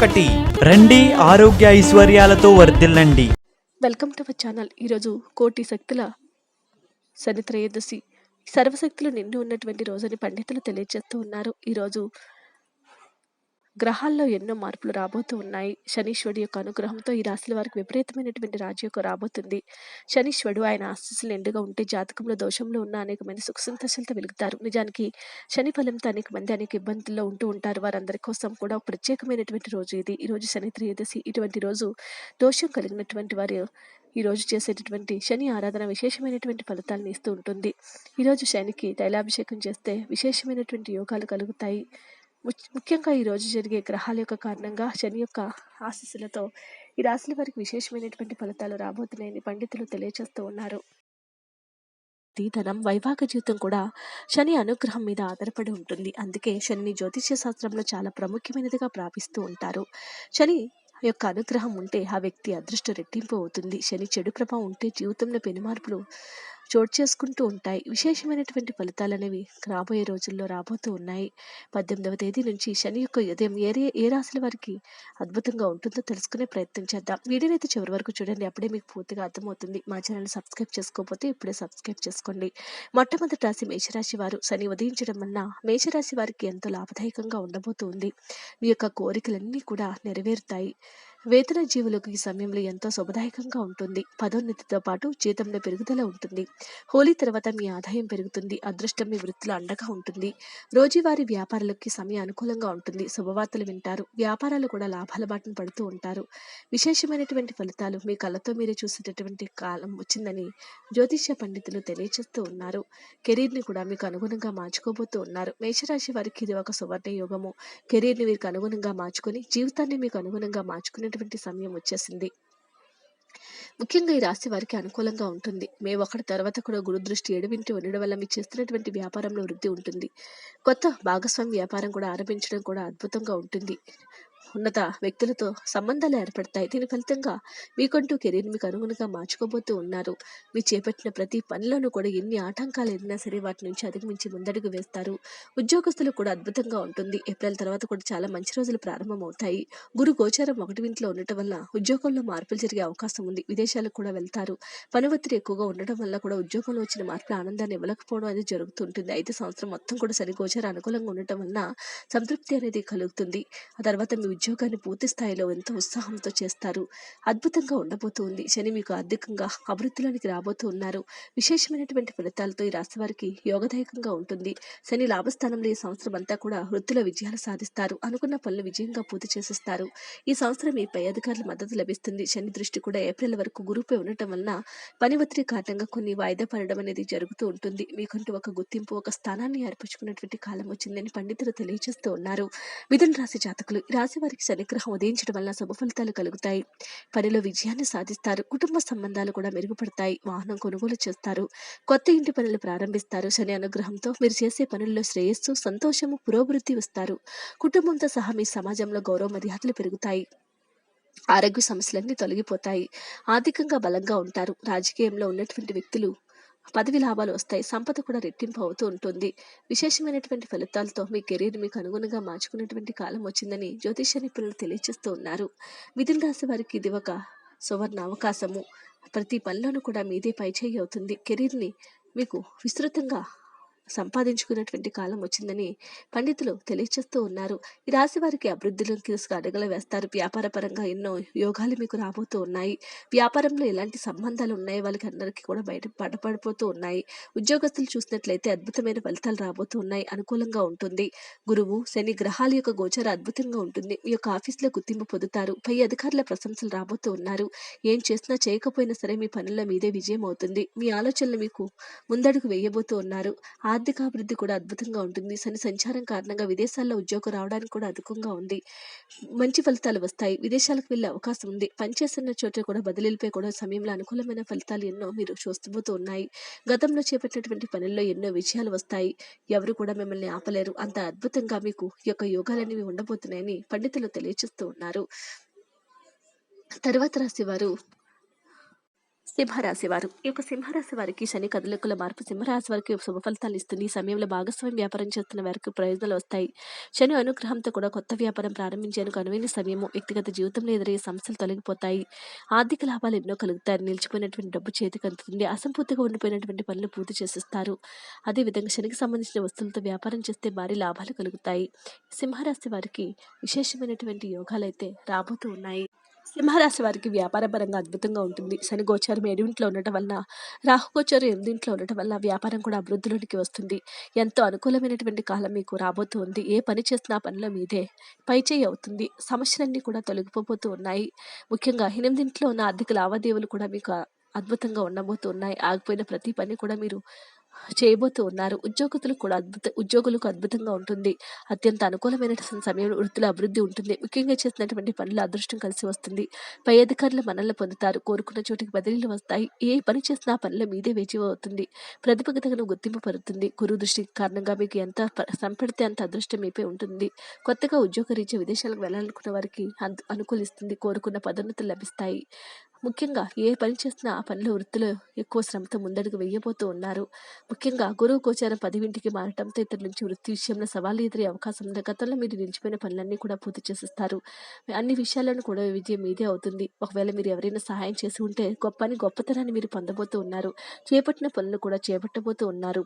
ఒకటి. రండి ఆరోగ్య ఐశ్వర్యాలతో వర్ధిల్లండి. Welcome to our channel. ఈరోజు కోటి శక్తుల శని త్రయోదశి. సర్వశక్తులు నిండి ఉన్నటువంటి రోజుని పండితులు తెలియజేస్తూ ఉన్నారు. ఈరోజు గ్రహాల్లో ఎన్నో మార్పులు రాబోతూ ఉన్నాయి. శనీశ్వరుడు యొక్క అనుగ్రహంతో ఈ రాశుల వారికి విపరీతమైనటువంటి రాజయోగం రాబోతుంది. శనీశ్వరుడు ఆయన ఆశీస్సులు ఎండుగా ఉంటే జాతకంలో దోషంలో ఉన్న అనేక మంది సుఖ సంతోషాలతో వెలుగుతారు. నిజానికి శని ఫలంతో అనేక మంది అనేక ఇబ్బందుల్లో ఉంటూ ఉంటారు. వారందరి కోసం కూడా ఒక ప్రత్యేకమైనటువంటి రోజు ఇది. ఈ రోజు శని త్రయోదశి. ఇటువంటి రోజు దోషం కలిగినటువంటి వారు ఈ రోజు చేసేటటువంటి శని ఆరాధన విశేషమైనటువంటి ఫలితాలను ఇస్తూ ఉంటుంది. ఈరోజు శనికి తైలాభిషేకం చేస్తే విశేషమైనటువంటి యోగాలు కలుగుతాయి. ముఖ్యంగా ఈరోజు జరిగే గ్రహాల యొక్క కారణంగా శని యొక్క ఆశీస్సులతో ఈ రాశుల వారికి విశేషమైనటువంటి ఫలితాలు రాబోతున్నాయని పండితులు తెలియజేస్తూ ఉన్నారు. ధనం వైవాహిక జీవితం కూడా శని అనుగ్రహం మీద ఆధారపడి ఉంటుంది. అందుకే శని జ్యోతిష్య శాస్త్రంలో చాలా ప్రాముఖ్యమైనదిగా ప్రాపిస్తూ ఉంటారు. శని యొక్క అనుగ్రహం ఉంటే ఆ వ్యక్తి అదృష్ట రెట్టింపు అవుతుంది. శని చెడు ప్రభావం ఉంటే జీవితంలో పెనుమార్పులు చోటు చేసుకుంటూ ఉంటాయి. విశేషమైనటువంటి ఫలితాలు అనేవి రాబోయే రోజుల్లో రాబోతూ ఉన్నాయి. పద్దెనిమిదవ తేదీ నుంచి శని యొక్క ఉదయం ఏ ఏ రాశుల వారికి అద్భుతంగా ఉంటుందో తెలుసుకునే ప్రయత్నం చేద్దాం. వీడియోని అయితే చివరి వరకు చూడండి. అప్పుడే మీకు పూర్తిగా అర్థమవుతుంది. మా ఛానల్ సబ్స్క్రైబ్ చేసుకోకపోతే ఇప్పుడే సబ్స్క్రైబ్ చేసుకోండి. మొట్టమొదటి రాశి మేషరాశి వారు శని ఉదయించడం వలన మేషరాశి వారికి ఎంతో లాభదాయకంగా ఉండబోతుంది మీ యొక్క కోరికలన్నీ కూడా నెరవేరుతాయి. వేతన జీవులకు ఈ సమయంలో ఎంతో శుభదాయకంగా ఉంటుంది. పదోన్నతితో పాటు జీతంలో పెరుగుదల ఉంటుంది. హోలీ తర్వాత మీ ఆదాయం పెరుగుతుంది. అదృష్టం మీ వృత్తిలో అండగా ఉంటుంది. రోజువారీ వ్యాపారాలకి సమయం అనుకూలంగా ఉంటుంది. శుభవార్తలు వింటారు. వ్యాపారాలు కూడా లాభాల బాటను పడుతూ ఉంటారు. విశేషమైనటువంటి ఫలితాలు మీ కళ్ళతో మీరే చూసేటటువంటి కాలం వచ్చిందని జ్యోతిష్య పండితులు తెలియజేస్తూ ఉన్నారు. కెరీర్ని కూడా మీకు అనుగుణంగా మార్చుకోబోతూ ఉన్నారు. మేషరాశి వారికి ఇది ఒక సువర్ణ యోగము. కెరీర్ని మీకు అనుగుణంగా మార్చుకొని జీవితాన్ని మీకు అనుగుణంగా మార్చుకునేటువంటి సమయం వచ్చేసింది. ముఖ్యంగా ఈ రాశి వారికి అనుకూలంగా ఉంటుంది. మే ఒకటి తర్వాత కూడా గురు దృష్టి ఎడవింటి ఉండడం వల్ల మీరు చేస్తున్నటువంటి వ్యాపారంలో వృద్ధి ఉంటుంది. కొత్త భాగస్వామి వ్యాపారం కూడా ఆరంభించడం కూడా అద్భుతంగా ఉంటుంది. ఉన్నత వ్యక్తులతో సంబంధాలు ఏర్పడతాయి. దీని ఫలితంగా మీకంటూ కెరీర్ మీకు అనుగుణంగా మార్చుకోబోతూ ఉన్నారు. మీరు చేపట్టిన ప్రతి పనిలోనూ కూడా ఎన్ని ఆటంకాలు ఎదినా సరే వాటి నుంచి అధిగమించి ముందడుగు వేస్తారు. ఉద్యోగస్తులు కూడా అద్భుతంగా ఉంటుంది. ఏప్రిల్ తర్వాత కూడా చాలా మంచి రోజులు ప్రారంభమవుతాయి. గురు గోచారం ఒకటి ఇంట్లో ఉండటం వల్ల ఉద్యోగంలో మార్పులు జరిగే అవకాశం ఉంది. విదేశాలకు కూడా వెళ్తారు. పని ఒత్తిడి ఎక్కువగా ఉండటం వల్ల కూడా ఉద్యోగంలో వచ్చిన మార్పులు ఆనందాన్ని ఇవ్వలేకపోవడం అనేది జరుగుతుంటుంది. అయితే సంవత్సరం మొత్తం కూడా సరి గోచారం అనుకూలంగా ఉండటం వలన సంతృప్తి అనేది కలుగుతుంది. ఆ తర్వాత మీ ఉద్యోగాన్ని పూర్తి స్థాయిలో ఎంతో ఉత్సాహంతో చేస్తారు? అద్భుతంగా ఉండబోతుంది. శని మీకు ఆర్థికంగా అభివృద్ధిలోనికి రాబోతూ ఉన్నారు విశేషమైనటువంటి ఫలితాలతో ఈ రాశి వారికి యోగదాయకంగా ఉంటుంది. శని లాభస్థానంలో ఈ సంవత్సరం అంతా కూడా వృత్తిలో విజయాలు సాధిస్తారు. అనుకున్న పనులు విజయంగా పూర్తి చేసేస్తారు. ఈ సంవత్సరం మీ పై అధికారుల మద్దతు లభిస్తుంది. శని దృష్టి కూడా ఏప్రిల్ వరకు గురుపై ఉండటం వలన పని ఒత్తిడి కారణంగా కొన్ని వాయిదా పడడం అనేది జరుగుతూ ఉంటుంది. మీకంటూ ఒక గుర్తింపు ఒక స్థానాన్ని ఏర్పరచుకున్నటువంటి కాలం వచ్చిందని పండితులు తెలియజేస్తూ ఉన్నారు. మిథున రాశి జాతకులు. ఈ రాశి వారికి శనిగ్రహం ఉదయించడం వల్ల శుభ ఫలితాలు కలుగుతాయి. పనిలో విజయాన్ని సాధిస్తారు. కుటుంబ సంబంధాలు కూడా మెరుగుపడతాయి. వాహనం కొనుగోలు చేస్తారు. కొత్త ఇంటి పనులు ప్రారంభిస్తారు. శని అనుగ్రహంతో మీరు చేసే పనుల్లో శ్రేయస్సు సంతోషము పురోభివృద్ధి వస్తారు. కుటుంబంతో సహా మీ సమాజంలో గౌరవ మర్యాదలు పెరుగుతాయి. ఆరోగ్య సమస్యలన్నీ తొలగిపోతాయి. ఆర్థికంగా బలంగా ఉంటారు. రాజకీయంలో ఉన్నటువంటి వ్యక్తులు పదవి లాభాలు వస్తాయి. సంపద కూడా రెట్టింపు అవుతూ ఉంటుంది. విశేషమైనటువంటి ఫలితాలతో మీ కెరీర్ మీకు అనుగుణంగా మార్చుకునేటువంటి కాలం వచ్చిందని జ్యోతిష నిపుణులు తెలియజేస్తూ ఉన్నారు. మిథున రాశి వారికి ఇది ఒక సువర్ణ అవకాశము. ప్రతి పనిలోనూ కూడా మీదే పైచేయి అవుతుంది. కెరీర్ని మీకు విస్తృతంగా సంపాదించుకున్నటువంటి కాలం వచ్చిందని పండితులు తెలియచేస్తూ ఉన్నారు. ఈ రాశి వారికి అభివృద్ధిలోకి తీసుకు అడుగులు వేస్తారు. వ్యాపార పరంగా ఎన్నో యోగాలు మీకు రాబోతూ ఉన్నాయి. వ్యాపారంలో ఎలాంటి సంబంధాలు ఉన్నాయి? వాళ్ళకి అందరికీ కూడా బయట పడపడిపోతూ ఉన్నాయి. ఉద్యోగస్తులు చూసినట్లయితే అద్భుతమైన ఫలితాలు రాబోతూ ఉన్నాయి. అనుకూలంగా ఉంటుంది. గురువు శని గ్రహాల యొక్క గోచర అద్భుతంగా ఉంటుంది. మీ యొక్క ఆఫీస్లో గుర్తింపు పొందుతారు. పై అధికారుల ప్రశంసలు రాబోతూ ఉన్నారు. ఏం చేసినా చేయకపోయినా సరే మీ పనుల్లో మీదే విజయం అవుతుంది. మీ ఆలోచనలు మీకు ముందడుగు వేయబోతూ ఉన్నారు. ఆర్థికాభివృద్ధి కూడా అద్భుతంగా ఉంటుంది. శని సంచారం కారణంగా విదేశాల్లో ఉద్యోగం రావడానికి కూడా అధికంగా ఉంది. మంచి ఫలితాలు వస్తాయి. విదేశాలకు వెళ్ళే అవకాశం ఉంది. పనిచేస్తున్న చోట కూడా బదిలీలపై కూడా సమయంలో అనుకూలమైన ఫలితాలు ఎన్నో మీరు చూస్తూ ఉన్నాయి. గతంలో చేపట్టినటువంటి పనుల్లో ఎన్నో విజయాలు వస్తాయి. ఎవరు కూడా మిమ్మల్ని ఆపలేరు. అంత అద్భుతంగా మీకు ఈ యొక్క యోగాలనేవి ఉండబోతున్నాయని పండితులు తెలియజేస్తూ ఉన్నారు. తర్వాత రాశివారు సింహరాశి వారు. ఈ యొక్క సింహరాశి వారికి శని కదలికల మార్పు సింహరాశి వారికి శుభ ఫలితాలు ఇస్తుంది. ఈ సమయంలో భాగస్వామి వ్యాపారం చేస్తున్న వారికి ప్రయోజనాలు వస్తాయి. శని అనుగ్రహంతో కూడా కొత్త వ్యాపారం ప్రారంభించేందుకు అనువైన సమయము వ్యక్తిగత జీవితంలో ఎదురయ్యే సమస్యలు తొలగిపోతాయి. ఆర్థిక లాభాలు ఎన్నో కలుగుతాయి. నిలిచిపోయినటువంటి డబ్బు చేతికి అందుతుంది. అసంపూర్తిగా ఉండిపోయినటువంటి పనులు పూర్తి చేసిస్తారు. అదేవిధంగా శనికి సంబంధించిన వస్తువులతో వ్యాపారం చేస్తే భారీ లాభాలు కలుగుతాయి. సింహరాశి వారికి విశేషమైనటువంటి యోగాలు అయితే రాబోతూ ఉన్నాయి. సింహరాశి వారికి వ్యాపారపరంగా అద్భుతంగా ఉంటుంది. శని గోచారం ఏడింట్లో ఉండటం వలన రాహుగోచారం ఎనిమిదింట్లో ఉండటం వల్ల వ్యాపారం కూడా అభివృద్ధిలోనికి వస్తుంది. ఎంతో అనుకూలమైనటువంటి కాలం మీకు రాబోతుంది. ఏ పని చేసినా పనిలో మీదే పైచేయి అవుతుంది. సమస్యలన్నీ కూడా తొలగిపోతూ ఉన్నాయి. ముఖ్యంగా ఎనిమిదింట్లో ఉన్న ఆర్థిక లావాదేవీలు కూడా మీకు అద్భుతంగా ఉండబోతూ ఉన్నాయి. ఆగిపోయిన ప్రతి పని కూడా మీరు చేయబోతూ ఉన్నారు. ఉద్యోగతులు కూడా అద్భుత ఉద్యోగులకు అద్భుతంగా ఉంటుంది. అత్యంత అనుకూలమైన సమయంలో వృత్తిలో అభివృద్ధి ఉంటుంది. ముఖ్యంగా చేసినటువంటి పనులు అదృష్టం కలిసి వస్తుంది. పై అధికారులు మనల్ని పొందుతారు. కోరుకున్న చోటికి బదిలీలు వస్తాయి. ఏ పని చేసినా ఆ మీదే వేచి అవుతుంది ప్రతిభకు తగిన గుర్తింపు పడుతుంది గురు దృష్టికి కారణంగా మీకు ఎంత సంపెడితే సంపడితే అంత అదృష్టం మీపై ఉంటుంది. కొత్తగా ఉద్యోగరీత్యా విదేశాలకు వెళ్ళాలనుకున్న వారికి అనుకూలిస్తుంది. కోరుకున్న పదోన్నతులు లభిస్తాయి. ముఖ్యంగా ఏ పని చేసినా ఆ పనిలో వృత్తిలో ఎక్కువ శ్రమతో ముందడుగు వేయబోతూ ఉన్నారు. ముఖ్యంగా గురువు కోచారం పదివింటికి మారటంతో ఇతరుల నుంచి వృత్తి విషయంలో సవాలు ఎదురే అవకాశం ఉంది గతంలో మీరు నిలిచిపోయిన పనులన్నీ కూడా పూర్తి చేసిస్తారు. అన్ని విషయాలను కూడా విజయం మీదే అవుతుంది. ఒకవేళ మీరు ఎవరైనా సహాయం చేసి ఉంటే గొప్ప అని గొప్పతనాన్ని మీరు పొందబోతూ ఉన్నారు. చేపట్టిన పనులు కూడా చేపట్టబోతూ ఉన్నారు.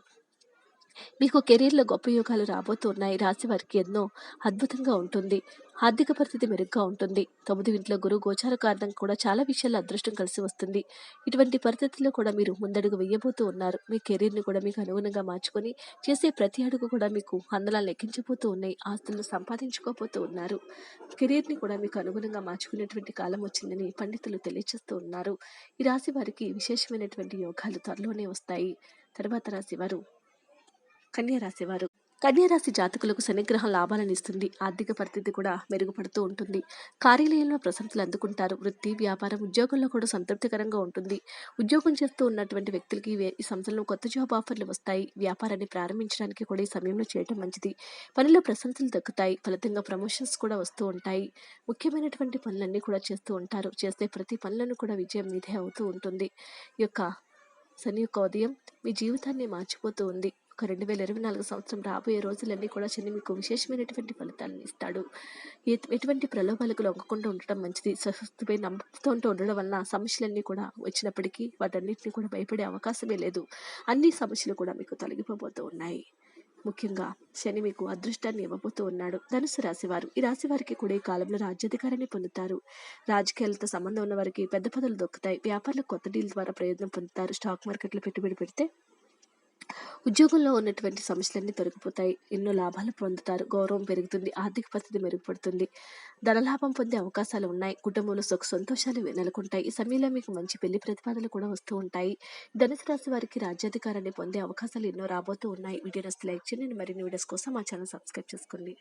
మీకు కెరీర్లో గొప్ప యోగాలు రాబోతున్నాయి. రాశి వారికి ఎన్నో అద్భుతంగా ఉంటుంది. ఆర్థిక పరిస్థితి మెరుగ్గా ఉంటుంది. తొమ్మిది ఇంట్లో గురువు గోచార కారణం కూడా చాలా విషయాల్లో అదృష్టం కలిసి వస్తుంది. ఇటువంటి పరిస్థితుల్లో కూడా మీరు ముందడుగు వేయబోతూ ఉన్నారు. మీ కెరీర్ని కూడా మీకు అనుగుణంగా మార్చుకొని చేసే ప్రతి అడుగు కూడా మీకు అందలాలు లెక్కించబోతూ ఉన్నాయి. ఆస్తులను సంపాదించుకోబోతూ ఉన్నారు. కెరీర్ని కూడా మీకు అనుగుణంగా మార్చుకునేటువంటి కాలం వచ్చిందని పండితులు తెలియజేస్తూ ఉన్నారు. ఈ రాశి వారికి విశేషమైనటువంటి యోగాలు త్వరలోనే వస్తాయి. తర్వాత రాశి వారు కన్యారాశివారు. కన్యారాశి జాతకులకు శనిగ్రహం లాభాలను ఇస్తుంది. ఆర్థిక పరిస్థితి కూడా మెరుగుపడుతూ ఉంటుంది. కార్యాలయంలో ప్రశంసలు అందుకుంటారు. వృత్తి వ్యాపారం ఉద్యోగంలో కూడా సంతృప్తికరంగా ఉంటుంది. ఉద్యోగం చేస్తూ ఉన్నటువంటి వ్యక్తులకి ఈ వే- కొత్త జాబ్ ఆఫర్లు వస్తాయి. వ్యాపారాన్ని ప్రారంభించడానికి కూడా ఈ సమయంలో చేయటం మంచిది. పనిలో ప్రశంసలు దక్కుతాయి. ఫలితంగా ప్రమోషన్స్ కూడా వస్తూ ఉంటాయి. ముఖ్యమైనటువంటి పనులన్నీ కూడా చేస్తూ ఉంటారు. చేసే ప్రతి పనులను కూడా విజయం మీదే అవుతూ ఉంటుంది. ఈ యొక్క శని యొక్క ఉదయం మీ జీవితాన్ని మార్చిపోతూ ఉంది. ఒక రెండు వేల ఇరవై నాలుగు సంవత్సరం రాబోయే రోజులన్నీ కూడా శని మీకు విశేషమైనటువంటి ఫలితాలను ఇస్తాడు. ఎటువంటి ప్రలోభాలకు లొంగకుండా ఉండటం మంచిది. స్వస్థపై నమ్మకంతో ఉండడం వలన సమస్యలన్నీ కూడా వచ్చినప్పటికీ వాటన్నిటిని కూడా భయపడే అవకాశమే లేదు. అన్ని సమస్యలు కూడా మీకు తొలగిపోబోతూ ఉన్నాయి. ముఖ్యంగా శని మీకు అదృష్టాన్ని ఇవ్వబోతూ ఉన్నాడు. ధనుసు రాశివారు. ఈ రాశి వారికి కూడా ఈ కాలంలో రాజ్యాధికారాన్ని పొందుతారు. రాజకీయాలతో సంబంధం ఉన్న వారికి పెద్ద పదవులు దొక్కుతాయి వ్యాపారులు కొత్త డీల్ ద్వారా ప్రయోజనం పొందుతారు. స్టాక్ మార్కెట్లో పెట్టుబడి పెడితే ఉద్యోగంలో ఉన్నటువంటి సమస్యలన్నీ తొలగిపోతాయి. ఎన్నో లాభాలు పొందుతారు. గౌరవం పెరుగుతుంది. ఆర్థిక పరిస్థితి మెరుగుపడుతుంది. ధనలాభం పొందే అవకాశాలు ఉన్నాయి. కుటుంబంలో సుఖ సంతోషాలు నెలకొంటాయి. ఈ సమయంలో మీకు మంచి పెళ్ళి ప్రతిపాదనలు కూడా వస్తూ ఉంటాయి. ధనుసు రాశి వారికి రాజ్యాధికారాన్ని పొందే అవకాశాలు ఎన్నో రాబోతూ ఉన్నాయి. వీడియో నస్తే లైక్ చేయండి. మరిన్ని వీడియోస్ కోసం మా ఛానల్ సబ్స్క్రైబ్ చేసుకోండి.